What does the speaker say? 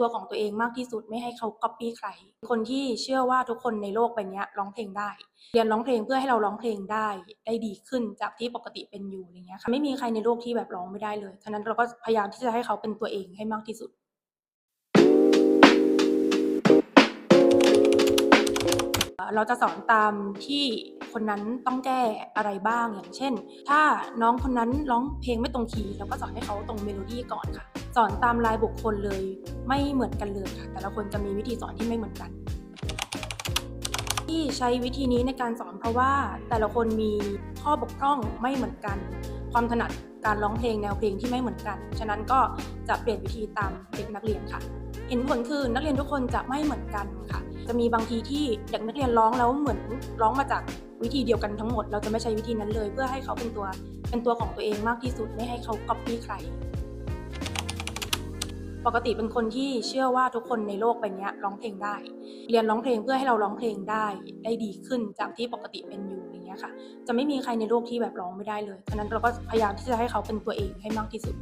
ตัวของตัวเองมากที่สุดไม่ให้เขาก๊อบปี้ใคร คนที่เชื่อว่าทุกคนในโลกใบเนี้ยร้องเพลงได้ เรียนร้องเพลงเพื่อให้เราร้องเพลงได้ ได้ดีขึ้นจากที่ปกติเป็นอยู่อะไรเงี้ยค่ะไม่มีใครในโลกที่แบบร้องไม่ได้เลยฉะนั้นเราก็พยายามที่จะให้เขาเป็นตัวเองให้มากที่สุดเราจะสอนตามที่คนนั้นต้องแก้อะไรบ้างอย่างเช่น ถ้าน้องคนนั้นร้องเพลงไม่ตรงคีย์เราก็สอนให้เขาตรงเมโลดี้ก่อนค่ะ อนตามรายบุคคลเลย ไม่เหมือนกันเลยค่ะแต่ละคนจะมีวิธีสอนที่ไม่เหมือนกัน ที่ใช้วิธีนี้ในการสอนเพราะว่าแต่ละคนมีข้อบกพร่องไม่เหมือนกัน ความถนัดการร้องเพลงแนวเพลงที่ไม่เหมือนกัน ฉะนั้นก็จะเปลี่ยนวิธีตามเด็กนักเรียนค่ะ เห็นผลคือนักเรียนทุกคนจะไม่เหมือนกันค่ะ จะมีบางทีที่เด็กนักเรียนร้องแล้วเหมือนร้องมาจากวิธีเดียวกันทั้งหมด เราจะไม่ใช้วิธีนั้นเลย เพื่อให้เขาเป็นตัวเป็นตัวของตัวเองมากที่สุดไม่ให้เขาก๊อบปี้ใคร ปกติเป็นคนที่เชื่อว่าทุกคนในโลกใบเนี้ยร้องเพลงได้ เรียนร้องเพลงเพื่อให้เราร้องเพลงได้ได้ดีขึ้นจากที่ปกติเป็นอยู่อย่างเงี้ยค่ะ จะไม่มีใครในโลกที่แบบร้องไม่ได้เลยฉะนั้นเราก็พยายามที่จะให้เขาเป็นตัวเองให้มากที่สุด